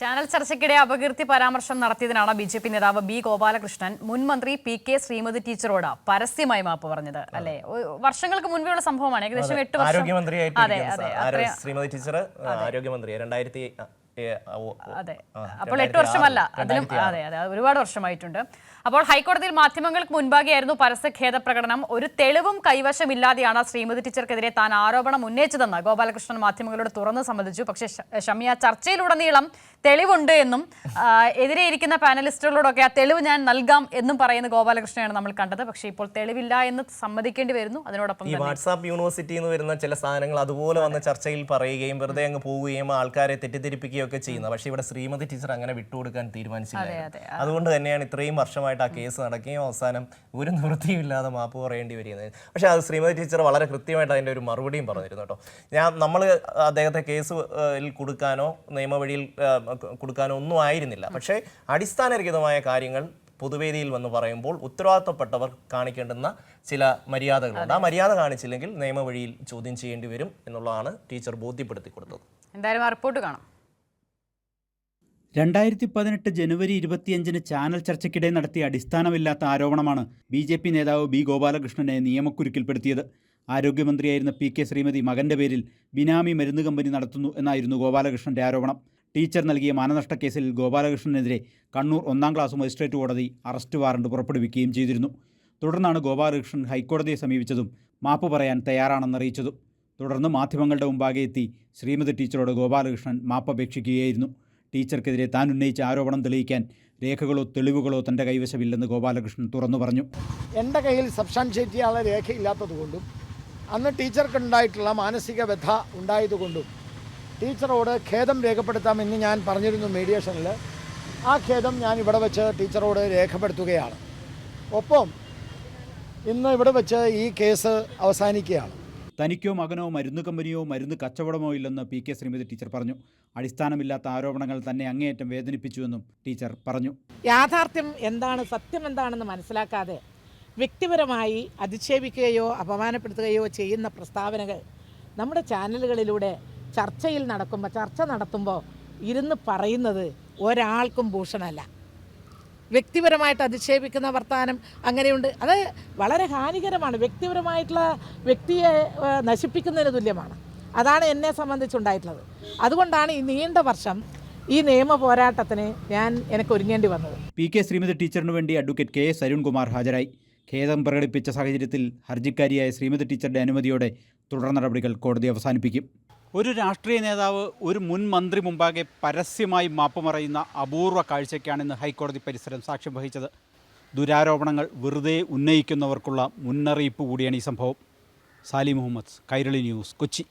Channel ചർച്ചയ്ക്കിടെ അപകീർത്തി പരാമർശം നടത്തിയതിനാണ് ബി ജെ പി നേതാവ് ബി ഗോപാലകൃഷ്ണൻ മുൻ മന്ത്രി പി കെ ശ്രീമതി ടീച്ചറോട് പരസ്യമായി മാപ്പ് പറഞ്ഞത്. അല്ലെ? വർഷങ്ങൾക്ക് മുൻപെയുള്ള സംഭവമാണ്. ഏകദേശം എട്ട് വർഷം. ശ്രീമതി ടീച്ചർ ആരോഗ്യമന്ത്രി. രണ്ടായിരത്തി അതെ. അപ്പോൾ എട്ട് വർഷമല്ല. അതിലും അതെ അതെ. ഒരുപാട് വർഷമായിട്ടുണ്ട്. അപ്പോൾ ഹൈക്കോടതിയിൽ മാധ്യമങ്ങൾക്ക് മുൻപാകെയായിരുന്നു പരസ്യ ഖേദ പ്രകടനം. ഒരു തെളിവും കൈവശമില്ലാതെയാണ് ശ്രീമതി ടീച്ചർക്കെതിരെ താൻ ആരോപണം ഉന്നയിച്ചതെന്ന് ഗോപാലകൃഷ്ണൻ മാധ്യമങ്ങളോട് തുറന്ന് സമ്മതിച്ചു. പക്ഷേ ഷമിയ ചർച്ചയിലുടനീളം തെളിവുണ്ട് എന്നും എതിരെ ഇരിക്കുന്ന പാനലിസ്റ്റുകളോടൊക്കെ ആ തെളിവ് ഞാൻ നൽകാം എന്നും പറയുന്ന ഗോപാലകൃഷ്ണയാണ് നമ്മൾ കണ്ടത്. പക്ഷേ ഇപ്പോൾ തെളിവില്ല എന്ന് സമ്മതിക്കേണ്ടി വരുന്നു. അതിനോടൊപ്പം ഈ വാട്സാപ്പ് യൂണിവേഴ്സിറ്റിയിൽ നിന്ന് വരുന്ന ചില സാധനങ്ങൾ അതുപോലെ വന്ന് ചർച്ചയിൽ പറയുകയും വെറുതെ അങ്ങ് പോവുകയും ആൾക്കാരെ തെറ്റിദ്ധരിപ്പിക്കുകയും ഒക്കെ ചെയ്യുന്നത് പക്ഷേ ഇവിടെ ശ്രീമതി ടീച്ചർ അങ്ങനെ വിട്ടുകൊടുക്കാൻ തീരുമാനിച്ചില്ല. അതെ, അതുകൊണ്ട് തന്നെയാണ് ഇത്രയും വർഷമായിട്ട് ആ കേസ് നടക്കുകയും അവസാനം ഒരു നിവൃത്തിയും ഇല്ലാതെ മാപ്പ് പറയേണ്ടി വരുന്നത് പക്ഷേ അത് ശ്രീമതി ടീച്ചർ വളരെ കൃത്യമായിട്ട് അതിന്റെ ഒരു മറുപടിയും പറഞ്ഞിരുന്നു കേട്ടോ. ഞാൻ നമ്മൾ അദ്ദേഹത്തെ കേസ് കൊടുക്കാനോ നിയമവഴിയിൽ കൊടുക്കാനോ ഒന്നും ആയിരുന്നില്ല. പക്ഷേ അടിസ്ഥാനരഹിതമായ കാര്യങ്ങൾ പൊതുവേദിയിൽ വന്ന് പറയുമ്പോൾ ഉത്തരവാദിത്തപ്പെട്ടവർ കാണിക്കേണ്ടുന്ന ചില മര്യാദകളുണ്ട്. ആ മര്യാദ കാണിച്ചില്ലെങ്കിൽ നിയമവഴിയിൽ ചോദ്യം ചെയ്യേണ്ടി വരും എന്നുള്ളതാണ് ടീച്ചർ ബോധ്യപ്പെടുത്തി കൊടുത്തത്. എന്തായാലും റിപ്പോർട്ട് കാണാം. രണ്ടായിരത്തി പതിനെട്ട് ജനുവരി ഇരുപത്തിയഞ്ചിന് ചാനൽ ചർച്ചയ്ക്കിടെ നടത്തിയ അടിസ്ഥാനമില്ലാത്ത ആരോപണമാണ് ബി ജെ പി നേതാവ് ബി ഗോപാലകൃഷ്ണനെ നിയമക്കുരുക്കിൽപ്പെടുത്തിയത്. ആരോഗ്യമന്ത്രിയായിരുന്ന പി കെ ശ്രീമതി മകന്റെ പേരിൽ ബിനാമി മരുന്ന് കമ്പനി നടത്തുന്നു എന്നായിരുന്നു ഗോപാലകൃഷ്ണന്റെ ആരോപണം. ടീച്ചർ നൽകിയ മാനനഷ്ട കേസിൽ ഗോപാലകൃഷ്ണനെതിരെ കണ്ണൂർ ഒന്നാം ക്ലാസ് മജിസ്ട്രേറ്റ് കോടതി അറസ്റ്റ് വാറണ്ട് പുറപ്പെടുവിക്കുകയും ചെയ്തിരുന്നു. തുടർന്നാണ് ഗോപാലകൃഷ്ണൻ ഹൈക്കോടതിയെ സമീപിച്ചതും മാപ്പ് പറയാൻ തയ്യാറാണെന്നറിയിച്ചതും തുടർന്ന് മാധ്യമങ്ങളുടെ മുമ്പാകെ എത്തി ശ്രീമതി ടീച്ചറോട് ഗോപാലകൃഷ്ണൻ മാപ്പപേക്ഷിക്കുകയായിരുന്നു ടീച്ചർക്കെതിരെ താൻ ഉന്നയിച്ച ആരോപണം തെളിയിക്കാൻ രേഖകളോ തെളിവുകളോ തന്റെ കൈവശമില്ലെന്ന് ഗോപാലകൃഷ്ണൻ തുറന്നു പറഞ്ഞു. എന്റെ കയ്യിൽ സബ്സ്റ്റാൻഷിയേറ്റ് ചെയ്യാനുള്ള രേഖയില്ലാത്തതുകൊണ്ടും അന്ന് ടീച്ചർക്കുണ്ടായിട്ടുള്ള മാനസിക വ്യഥ ഉണ്ടായതുകൊണ്ടും ടീച്ചറോട് ഖേദം രേഖപ്പെടുത്താമെന്ന് ഞാൻ പറഞ്ഞിരുന്നു മീഡിയേഷനിൽ ആ ഖേദം ഞാൻ ഇവിടെ വെച്ച് ടീച്ചറോട് രേഖപ്പെടുത്തുകയാണ്. ഒപ്പം ഇന്ന് ഇവിടെ വെച്ച് ഈ കേസ് അവസാനിക്കുകയാണ്. തനിക്കോ മകനോ മരുന്ന് കമ്പനിയോ മരുന്ന് കച്ചവടമോ ഇല്ലെന്ന് പി കെ ശ്രീമതി ടീച്ചർ പറഞ്ഞു. അടിസ്ഥാനമില്ലാത്ത ആരോപണങ്ങൾ തന്നെ അങ്ങേയറ്റം വേദനിപ്പിച്ചുവെന്നും ടീച്ചർ പറഞ്ഞു. യാഥാർത്ഥ്യം എന്താണ് സത്യം എന്താണെന്ന് മനസ്സിലാക്കാതെ വ്യക്തിപരമായി അധിക്ഷേപിക്കുകയോ അപമാനപ്പെടുത്തുകയോ ചെയ്യുന്ന പ്രസ്താവനകൾ നമ്മുടെ ചാനലുകളിലൂടെ ചർച്ചയിൽ നടക്കുമ്പോൾ ചർച്ച നടത്തുമ്പോൾ ഇരുന്ന് പറയുന്നത് ഒരാൾക്കും ഭൂഷണമല്ല. വ്യക്തിപരമായിട്ട് അധിക്ഷേപിക്കുന്ന വർത്തമാനം അങ്ങനെയുണ്ട്. അത് വളരെ ഹാനികരമാണ്. വ്യക്തിപരമായിട്ടുള്ള വ്യക്തിയെ നശിപ്പിക്കുന്നതിന് തുല്യമാണ്. അതാണ് എന്നെ സംബന്ധിച്ചുണ്ടായിട്ടുള്ളത്. അതുകൊണ്ടാണ് ഈ നീണ്ട വർഷം ഈ നിയമ പോരാട്ടത്തിന് ഞാൻ എനിക്ക് ഒരുങ്ങേണ്ടി വന്നത്. പി കെ ശ്രീമതി ടീച്ചറിനു വേണ്ടി അഡ്വക്കേറ്റ് കെ എസ് അരുൺകുമാർ ഹാജരായി. ഖേദം പ്രകടിപ്പിച്ച സാഹചര്യത്തിൽ ഹർജിക്കാരിയായ ശ്രീമതി ടീച്ചറുടെ അനുമതിയോടെ തുടർ നടപടികൾ കോടതി അവസാനിപ്പിക്കും. ഒരു രാഷ്ട്രീയ നേതാവ് ഒരു മുൻ മന്ത്രി മുമ്പാകെ പരസ്യമായി മാപ്പ് മറയുന്ന അപൂർവ കാഴ്ചയ്ക്കാണ് ഇന്ന് ഹൈക്കോടതി പരിസരം സാക്ഷ്യം വഹിച്ചത്. ദുരാരോപണങ്ങൾ വെറുതെ ഉന്നയിക്കുന്നവർക്കുള്ള മുന്നറിയിപ്പ് കൂടിയാണ് ഈ സംഭവം. സാലി മുഹമ്മദ് കൈരളി ന്യൂസ് കൊച്ചി.